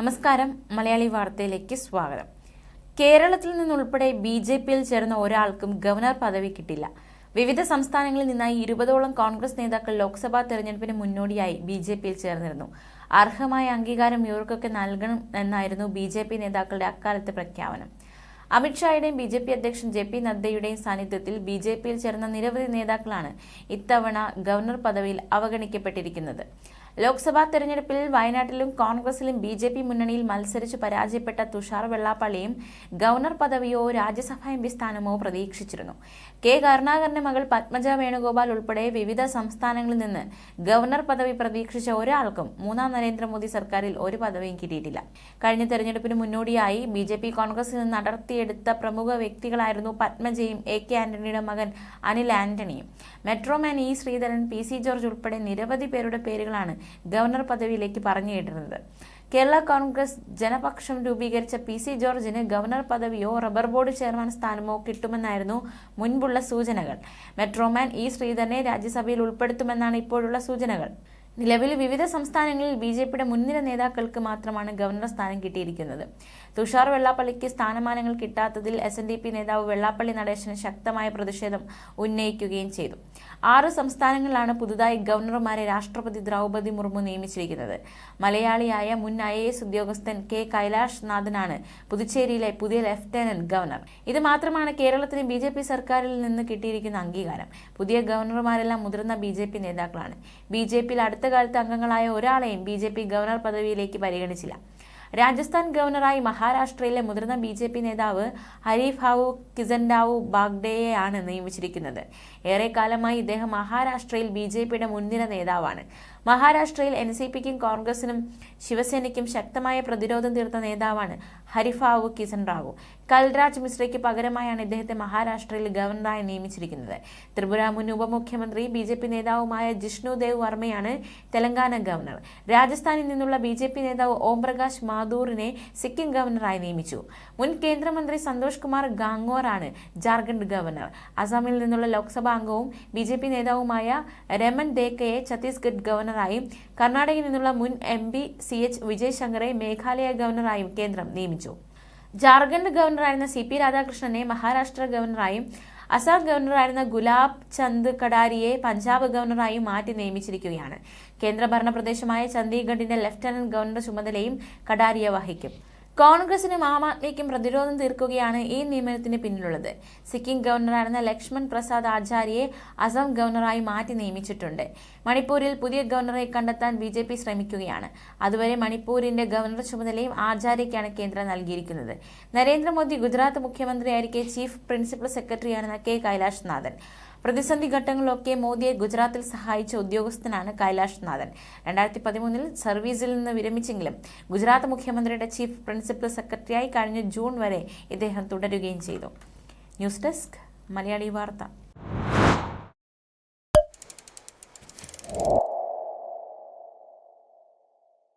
നമസ്കാരം. മലയാളി വാർത്തയിലേക്ക് സ്വാഗതം. കേരളത്തിൽ നിന്നുൾപ്പെടെ ബി ജെ പിയിൽ ചേർന്ന ഒരാൾക്കും ഗവർണർ പദവി കിട്ടില്ല. വിവിധ സംസ്ഥാനങ്ങളിൽ നിന്നായി ഇരുപതോളം കോൺഗ്രസ് നേതാക്കൾ ലോക്സഭാ തെരഞ്ഞെടുപ്പിന് മുന്നോടിയായി ബി ജെ പിയിൽ ചേർന്നിരുന്നു. അർഹമായ അംഗീകാരം ഇവർക്കൊക്കെ നൽകണം എന്നായിരുന്നു ബി ജെ പി നേതാക്കളുടെ അക്കാലത്തെ പ്രഖ്യാപനം. അമിത്ഷായുടെയും ബി ജെ പി അധ്യക്ഷൻ ജെ പി നദ്ദയുടെയും സാന്നിധ്യത്തിൽ ബി ജെ പിയിൽ ചേർന്ന നിരവധി നേതാക്കളാണ് ഇത്തവണ ഗവർണർ പദവിയിൽ അവഗണിക്കപ്പെട്ടിരിക്കുന്നത്. ലോക്സഭാ തെരഞ്ഞെടുപ്പിൽ വയനാട്ടിലും കോൺഗ്രസിലും ബി ജെ പി മുന്നണിയിൽ മത്സരിച്ച് പരാജയപ്പെട്ട തുഷാർ വെള്ളാപ്പള്ളിയും ഗവർണർ പദവിയോ രാജ്യസഭാ എം പി സ്ഥാനമോ പ്രതീക്ഷിച്ചിരുന്നു. കെ കരുണാകരന്റെ മകൾ പത്മജ വേണുഗോപാൽ ഉൾപ്പെടെ വിവിധ സംസ്ഥാനങ്ങളിൽ നിന്ന് ഗവർണർ പദവി പ്രതീക്ഷിച്ച ഒരാൾക്കും മൂന്നാം നരേന്ദ്രമോദി സർക്കാരിൽ ഒരു പദവിയും കിട്ടിയിട്ടില്ല. കഴിഞ്ഞ തെരഞ്ഞെടുപ്പിന് മുന്നോടിയായി ബി ജെ പി കോൺഗ്രസിൽ നിന്ന് നടത്തിയെടുത്ത പ്രമുഖ വ്യക്തികളായിരുന്നു പത്മജയും എ കെ ആന്റണിയുടെ മകൻ Anil ആന്റണിയും. Metroman E Sreedharan P C George ഉൾപ്പെടെ നിരവധി പേരുടെ പേരുകളാണ് ഗവർണർ പദവിയിലേക്ക് പറഞ്ഞു കേട്ടിരുന്നത്. കേരള കോൺഗ്രസ് ജനപക്ഷം രൂപീകരിച്ച പി സി ജോർജിന് ഗവർണർ പദവിയോ റബ്ബർ ബോർഡ് ചെയർമാൻ സ്ഥാനമോ കിട്ടുമെന്നായിരുന്നു മുൻപുള്ള സൂചനകൾ. മെട്രോമാൻ ഇ ശ്രീധരനെ രാജ്യസഭയിൽ ഉൾപ്പെടുത്തുമെന്നാണ് ഇപ്പോഴുള്ള സൂചനകൾ. നിലവിൽ വിവിധ സംസ്ഥാനങ്ങളിൽ ബി ജെ പിയുടെ മുൻനിര നേതാക്കൾക്ക് മാത്രമാണ് ഗവർണർ സ്ഥാനം കിട്ടിയിരിക്കുന്നത്. തുഷാർ വെള്ളാപ്പള്ളിക്ക് സ്ഥാനമാനങ്ങൾ കിട്ടാത്തതിൽ എസ് എൻ ഡി പി നേതാവ് വെള്ളാപ്പള്ളി നടേശന് ശക്തമായ പ്രതിഷേധം ഉന്നയിക്കുകയും ചെയ്തു. ആറ് സംസ്ഥാനങ്ങളിലാണ് പുതുതായി ഗവർണർമാരെ രാഷ്ട്രപതി ദ്രൗപദി മുർമു നിയമിച്ചിരിക്കുന്നത്. മലയാളിയായ മുൻ ഐ എസ് ഉദ്യോഗസ്ഥൻ കെ കൈലാഷ് നാഥനാണ് പുതുച്ചേരിയിലെ പുതിയ ലഫ്റ്റനന്റ് ഗവർണർ. ഇത് മാത്രമാണ് കേരളത്തിന് ബി ജെ പി സർക്കാരിൽ നിന്ന് കിട്ടിയിരിക്കുന്ന അംഗീകാരം. പുതിയ ഗവർണർമാരെല്ലാം മുതിർന്ന ബി ജെ പി നേതാക്കളാണ്. ബി ജെ പിയിൽ അടുത്ത കാലത്ത് അംഗങ്ങളായ ഒരാളെയും ബി ജെ പി ഗവർണർ പദവിയിലേക്ക് പരിഗണിച്ചില്ല. രാജസ്ഥാൻ ഗവർണറായി മഹാരാഷ്ട്രയിലെ മുതിർന്ന ബി ജെ പി നേതാവ് ഹരീഫ് ഹാവു കിസൻഡാവു ബാഗ്ഡേയെയാണ് നിയമിച്ചിരിക്കുന്നത്. ഏറെക്കാലമായി ഇദ്ദേഹം മഹാരാഷ്ട്രയിൽ ബി ജെ പിയുടെ മുൻനിര നേതാവാണ്. മഹാരാഷ്ട്രയിൽ എൻ സി പിക്കും കോൺഗ്രസിനും ശിവസേനയ്ക്കും ശക്തമായ പ്രതിരോധം തീർത്ത നേതാവാണ് ഹരിഫാവു കിസൻ റാവു കൽരാജ് മിശ്രയ്ക്ക് പകരമായാണ് ഇദ്ദേഹത്തെ മഹാരാഷ്ട്രയിൽ ഗവർണറായി നിയമിച്ചിരിക്കുന്നത്. ത്രിപുര മുൻ ഉപമുഖ്യമന്ത്രി ബി ജെ പി നേതാവുമായ ജിഷ്ണു ദേവ് വർമ്മയാണ് തെലങ്കാന ഗവർണർ. രാജസ്ഥാനിൽ നിന്നുള്ള ബി ജെ പി നേതാവ് ഓം പ്രകാശ് മാഥൂറിനെ സിക്കിം ഗവർണറായി നിയമിച്ചു. മുൻ കേന്ദ്രമന്ത്രി സന്തോഷ് കുമാർ ഗാംഗോറാണ് ജാർഖണ്ഡ് ഗവർണർ. അസാമിൽ നിന്നുള്ള ലോക്സഭാ അംഗവും ബി ജെ പി നേതാവുമായ രമൻ ദേക്കയെ ഛത്തീസ്ഗഡ് ഗവർണറായും കർണാടകയിൽ നിന്നുള്ള മുൻ M P C H Vijay ശങ്കറെ മേഘാലയ ഗവർണറായും കേന്ദ്രം നിയമിച്ചു. ജാർഖണ്ഡ് ഗവർണറായിരുന്ന സി പി രാധാകൃഷ്ണനെ മഹാരാഷ്ട്ര ഗവർണറായും അസം ഗവർണറായിരുന്ന ഗുലാബ് ചന്ദ് കടാരിയെ പഞ്ചാബ് ഗവർണറായി മാറ്റി നിയമിച്ചിരിക്കുകയാണ്. കേന്ദ്രഭരണ പ്രദേശമായ ചണ്ഡീഗഡിന്റെ ലഫ്റ്റനന്റ് ഗവർണർ ചുമതലയും കടാരിയ വഹിക്കും. കോൺഗ്രസിനും ആം ആദ്മിക്കും പ്രതിരോധം തീർക്കുകയാണ് ഈ നിയമനത്തിന് പിന്നിലുള്ളത്. സിക്കിം ഗവർണറായിരുന്ന ലക്ഷ്മൺ പ്രസാദ് ആചാര്യയെ അസം ഗവർണറായി മാറ്റി നിയമിച്ചിട്ടുണ്ട്. മണിപ്പൂരിൽ പുതിയ ഗവർണറെ കണ്ടെത്താൻ ബി ജെ പി ശ്രമിക്കുകയാണ്. അതുവരെ മണിപ്പൂരിന്റെ ഗവർണർ ചുമതലയും ആചാര്യയ്ക്കാണ് കേന്ദ്രം നൽകിയിരിക്കുന്നത്. നരേന്ദ്രമോദി ഗുജറാത്ത് മുഖ്യമന്ത്രിയായിരിക്കെ ചീഫ് പ്രിൻസിപ്പൽ സെക്രട്ടറിയാണെന്ന കെ കൈലാഷ് നാഥൻ പ്രതിസന്ധി ഘട്ടങ്ങളിലൊക്കെ മോദിയെ ഗുജറാത്തിൽ സഹായിച്ച ഉദ്യോഗസ്ഥനാണ് കൈലാഷ് നാഥൻ. രണ്ടായിരത്തി പതിമൂന്നിൽ സർവീസിൽ നിന്ന് വിരമിച്ചെങ്കിലും ഗുജറാത്ത് മുഖ്യമന്ത്രിയുടെ ചീഫ് പ്രിൻസിപ്പൽ സെക്രട്ടറിയായി കഴിഞ്ഞ ജൂൺ വരെ ഇദ്ദേഹം തുടരുകയും ചെയ്തു. ന്യൂസ് ഡെസ്ക് മലയാളി വാർത്ത.